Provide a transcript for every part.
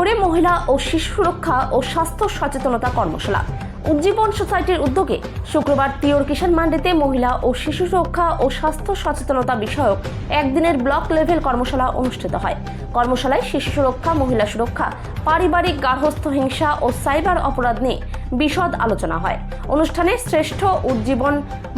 তিওরে মহিলা ও শিশু সুরক্ষা ও স্বাস্থ্য সচেতনতা কর্মশালা। উজ্জীবন সোসাইটির উদ্যোগে শুক্রবার তিওর কিষাণ মান্ডিতে মহিলা ও শিশু সুরক্ষা ও স্বাস্থ্য সচেতনতা বিষয়ক একদিনের ব্লক লেভেল কর্মশালা অনুষ্ঠিত হয়। কর্মশালায় শিশু সুরক্ষা, মহিলা সুরক্ষা, পারিবারিক গার্হস্থ্য হিংসা ও সাইবার অপরাধ নিয়ে বিশদ আলোচনা হয়। অনুষ্ঠানে শ্রেষ্ঠ উজ্জীবন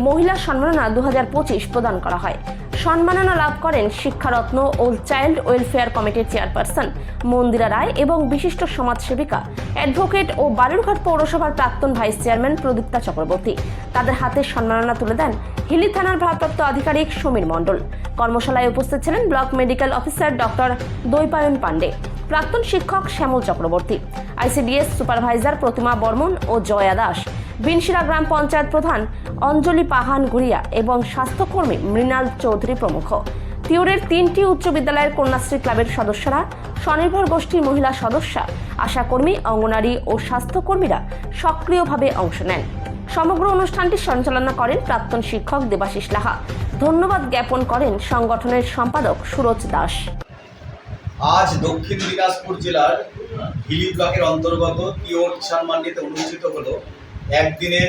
মহিলা সম্মাননা দু হাজার পঁচিশ প্রদান করা হয়। সম্মাননা লাভ করেন শিক্ষারত্ন ও চাইল্ড ওয়েলফেয়ার কমিটির চেয়ারপারসন মন্দিরা রায় এবং বিশিষ্ট সমাজসেবিকা, অ্যাডভোকেট ও বালুরঘাট পৌরসভার প্রাক্তন ভাইস চেয়ারম্যান প্রদীপ্তা চক্রবর্তী। তাদের হাতে সম্মাননা তুলে দেন হিলি থানার ভারপ্রাপ্ত আধিকারিক সমীর মণ্ডল। কর্মশালায় উপস্থিত ছিলেন block medical officer doctor Daipayan Pandey, প্রাক্তন শিক্ষক শ্যামল চক্রবর্তী, আইসিডিএস সুপারভাইজার প্রতিমা বর্মন ও জয়া দাস। বিনশিরা গ্রাম পঞ্চায়েত প্রধান অঞ্জলি পাহান গুড়িয়া এবং স্বাস্থ্যকর্মী মৃণাল চৌধুরী প্রমুখ। তিউরের তিনটি উচ্চ বিদ্যালয়ের কন্যাশ্রী ক্লাবের সদস্যরা স্বনির্ভর গোষ্ঠীর মহিলা সদস্যা, আশাকর্মী, অঙ্গনারী ও স্বাস্থ্যকর্মীরা সক্রিয়ভাবে অংশ নেন। সমগ্র অনুষ্ঠানটি সঞ্চালনা করেন প্রাক্তন শিক্ষক দেবাশিস লাহা। ধন্যবাদ জ্ঞাপন করেন সংগঠনের সম্পাদক সুরজ দাস। আজ দক্ষিণ দিনাজপুর জেলার হিলি ব্লকের অন্তর্গত তিওর কিষাণ মান্ডিতে অনুষ্ঠিত হলো একদিনের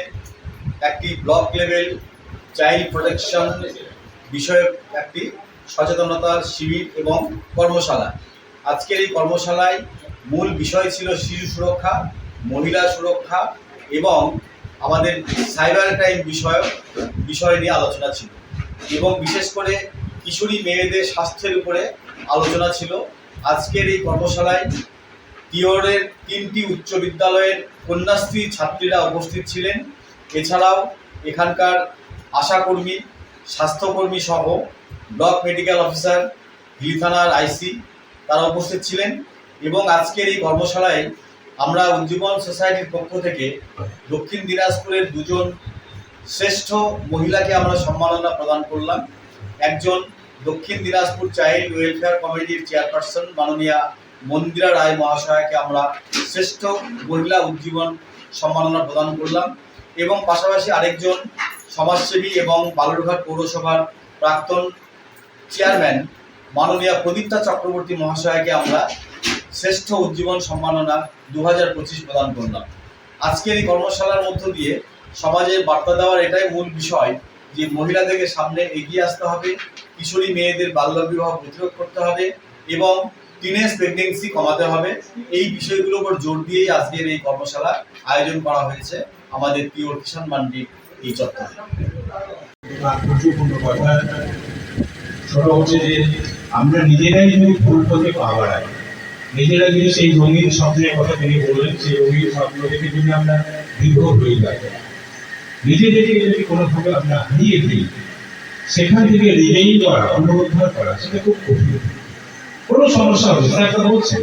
একটি ব্লক লেভেল চাইল্ড প্রোটেকশন বিষয়ক একটি সচেতনতার শিবির এবং কর্মশালা। আজকের এই কর্মশালায় মূল বিষয় ছিল শিশু সুরক্ষা, মহিলা সুরক্ষা এবং আমাদের সাইবার ক্রাইম বিষয়ক বিষয় নিয়ে আলোচনা ছিল এবং বিশেষ করে কিশোরী মেয়েদের স্বাস্থ্যের উপরে আলোচনা ছিল। আজকের এই কর্মশালায় তিওরের তিনটি উচ্চ বিদ্যালয়ের কন্যাশ্রী ছাত্রীরা উপস্থিত ছিলেন। এছাড়াও এখানকার আশাকর্মী, স্বাস্থ্যকর্মী সহ ব্লক মেডিকেল অফিসার, হিলি থানার আইসি তারা উপস্থিত ছিলেন এবং আজকের এই কর্মশালায় আমরা উজ্জীবন সোসাইটির পক্ষ থেকে দক্ষিণ দিনাজপুরের দুজন শ্রেষ্ঠ মহিলাকে আমরা সম্মাননা প্রদান করলাম। একজন দক্ষিণ দিনাজপুর চাইল্ড ওয়েলফেয়ার কমিটির চেয়ারপারসন মাননীয়া মন্দিরা রায় মহাশয়াকে আমরা শ্রেষ্ঠ মহিলা উজ্জীবন সম্মাননা প্রদান করলাম এবং পাশাপাশি আরেকজন সমাজসেবী এবং বালুরঘাট পৌরসভার প্রাক্তন চেয়ারম্যান মাননীয় প্রদীপ্তা চক্রবর্তী মহাশয়াকে আমরা শ্রেষ্ঠ উজ্জীবন সম্মাননা দু হাজার পঁচিশ প্রদান করলাম। আজকের এই কর্মশালার মধ্য দিয়ে সমাজে বার্তা দেওয়ার এটাই মূল বিষয় যে মহিলাদেরকে সামনে এগিয়ে আসতে হবে, কিশোরী মেয়েদের বাল্যবিবাহ প্রতিরোধ করতে হবে এবং টিনেজ প্রেগনেন্সি কমাতে হবে। এই বিষয়গুলোর উপর জোর দিয়েই আজকের এই কর্মশালা আয়োজন করা হয়েছে আমাদের পিওর কিষাণ মান্ডির এই চত্বরে। হচ্ছে যে আমরা নিজেরাই যদি ভুল পথে পা বাড়াই, নিজেরা যদি সেই রঙিন স্বপ্নের কথা তিনি বললেন, সেই রঙিন স্বপ্ন থেকে যদি আমরা দীর্ঘ হয়ে যাই নিজেদেরকে যদি কোনোভাবে আমরা হারিয়ে দিই সেখান থেকে রিগেইন করা পুনরুদ্ধার করা, সেটা খুব কঠিন। কোনো সমস্যা হচ্ছে কথা বলছেন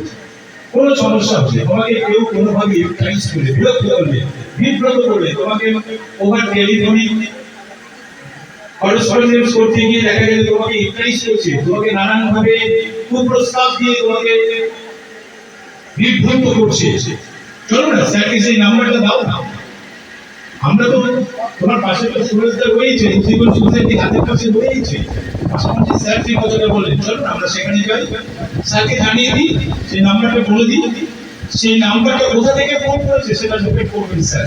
কোনো সমস্যা হচ্ছে তোমাকে কেউ কোনোভাবে ইউটিলাইজ করলে বিরক্ত করলে বিব্রত করলে তোমাকে ওভার আমরা তো তোমার পাশে তো হাতের রয়েছে। স্যার কথাটা আমরা সেখানে স্যারকে দিই সেই নাম্বারটা বলে দিই। সেই নাম্বারটা কোথা থেকে ফোন করেছে, সেটা লোকে করবেন স্যার।